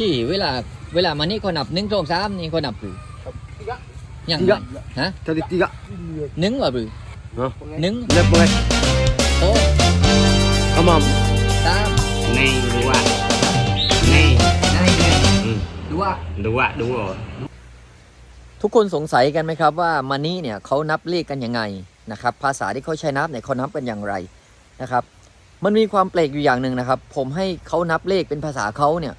ที่เวลาเวลามานี่คนนับหนึ่งสองสามนี่คนนับหรือยังไง Tiga. ฮะ Tadi tiga. หนึ่งว่าหรือฮะ หนึ่ง Lep boleh. สอง Amam. สาม Nay dua. Nay. นายหนึ่ง Ừ. ดูว่า Dua dua. ทุกคนสงสัยกันไหมครับว่ามานี่เนี่ยเขานับเลขกันยังไงนะครับ ภาษาที่เขาใช้นับเนี่ยเขานับกันอย่างไรนะครับ มันมีความแปลกอยู่อย่างหนึ่งนะครับ ผมให้เขานับเลขเป็นภาษาเขาเนี่ย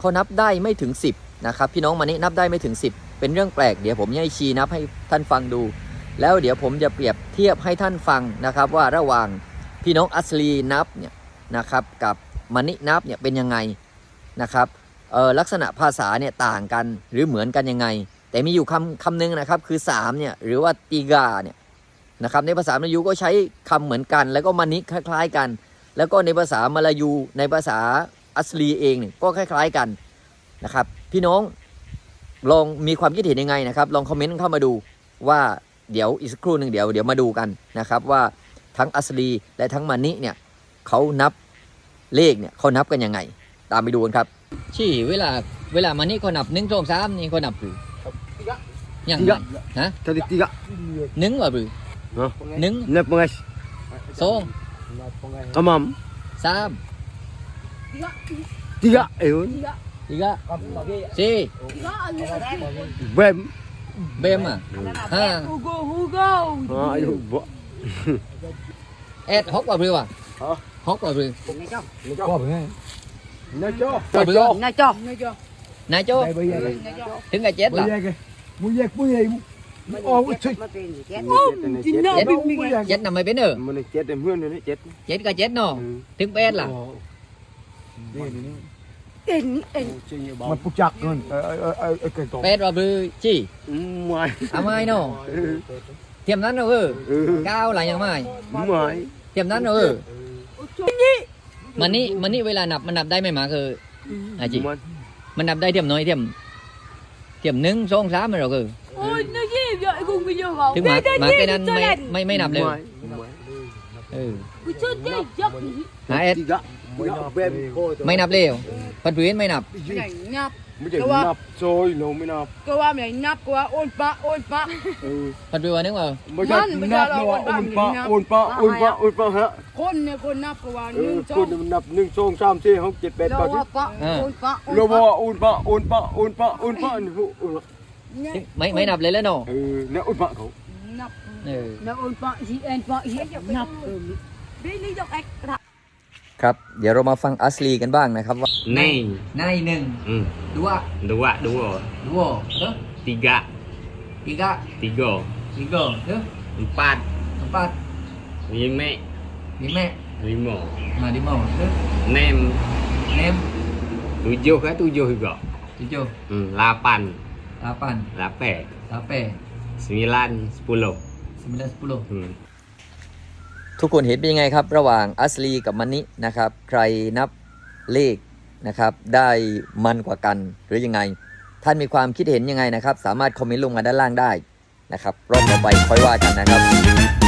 เขานับได้ไม่ถึง 10นะครับพี่น้องมานี่นับได้ไม่ถึง 10 เป็นเรื่องแปลกเดี๋ยวผมให้ชี้นับให้ท่านฟังดู แล้วเดี๋ยวผมจะเปรียบเทียบให้ท่านฟังนะครับ ว่าระหว่างพี่น้องอัสลีนับเนี่ยนะครับกับมานินับเนี่ยเป็นยังไงนะครับออลักษณะภาษาเนี่ยต่างกันหรือเหมือนกันยังไง แต่มีอยู่คำคำหนึงนะครับคือ3เนี่ยหรือว่าตีกาเนี่ยนะครับในภาษามลายูก็ใช้คำเหมือนกัน แล้วก็มานิคล้าย ๆกัน แล้วก็ในภาษามลายูในภาษา อัสลีเองเนี่ยก็คล้าย ๆกันนะครับ พี่น้องลองมีความคิดเห็นยังไงนะครับ ลองคอมเมนต์เข้ามาดูว่าเดี๋ยวอีกสักครู่หนึ่งเดี๋ยวเดี๋ยวมาดูกันนะครับว่าทั้งอัสลีและทั้งมานิเนี่ยเขานับเลขเนี่ยเขานับกันยังไง ตามไปดูกันครับที่เวลาเวลามานี่เขานับหนึ่งสองสามนี่เขานับหรือยังไง Tiga. ฮะ Tadi tiga. หนึ่งว่าหรือฮะหนึ่ง Lep boleh. สอง Amam. สาม Tiga. Eh. สี่ก็สี่ Bem. เบมอะห้า Hugo, Hugo. Ha ayo buat. เอ็ดหกว่าห รือวะฮะหกว่าหรือ Kau apa? Nak jo. ว่าหรือ Nè cho. Nè cho. นายโจ้ Nè cho. ถึงกับเจ็ดล่ะ Muyak punya. Oh, cuy. Chị nợ Chết. bị mình. เจ็ดนำไม่ เป็นเออ Mana jet dia mươn ni jet. เจ็ดกับเจ็ดเนาะถึงแปดล่ะ Ên, ên. Mà phục chặt luôn. cái แปดว่าหรือจี้ Ngoài. อาไม่เนาะเทียมนั้นเนาะเออเก้าหลายยังไม่ Ngoài. เทียมนั้นเนาะเออมันนี่มันนี่เวลานับมันนับได้ไหมหมาคือไอจีมันนับได้เทียมน้อยเทียมเทียมหนึ่งสองสามมันหรอกเอถึงหมาหมาแค่นั้นไม่ไม่ไม่นับเลยเออ Ui, chết đi, chết. หาเอ็ด Tiga. Bem. ไม่นับเลยปัดพื้นไม่นับ Này, nhấp. Mới chỉ Đâu ạ? nạp rồi, nó mới nạp. Cô ba mày nhấp, cô ba ôn ba, ôn ba. Ừ. ปัดพื้นนึกว่า Mới Ngon, chỉ bây nạp giờ là nó ôn ba, ôn mình ba, nạp. ôn ba, Ba ôn hai ba, à? ôn ba hả? Con này, con nắp cô ba Ừ, nương cho. con nạp nương xôn sam xê không chết bẹt Đâu bao ạ, chứ. ba, À. ôn ba, ôn Lô ba. bò, ôn ba, ôn ba, ôn ba, ôn ba. Ừ. ไม่ไม่นับเลยแล้วเนาะ Ừ, nè ôn ba không? Nắp. เออ Nó ôn ba, gì ên ba, gì nắp. Ừ. Đi đi dọc ếch. ครับ เดี๋ยวเรามาฟังอัสลีกันบ้างนะครับว่า Nay. ในหนึ่ง Ừ. ดูว่า Dua dua. ดูว่าเออ Tiga. อีกอะ Tiga. อีกเกินเออ Empat. สมปัด Lima. มีแม่ Lima. มาดิมอเออ Enam. เนม Tujuh ke tujuh juga. จิโจ Hmm. Lapan. ลาปัน Lapan. ลาเป Sembilan. Sepuluh. สิบเอ็ดสิบโล Hmm. ทุกคนเห็นเป็นยังไงครับ ระหว่างอัสลีกับมันนินะครับ ใครนับเลขนะครับ ได้มันกว่ากันหรือยังไง ท่านมีความคิดเห็นยังไงนะครับ สามารถคอมเมนต์ลงมาด้านล่างได้นะครับรอบต่อไปค่อยว่ากันนะครับ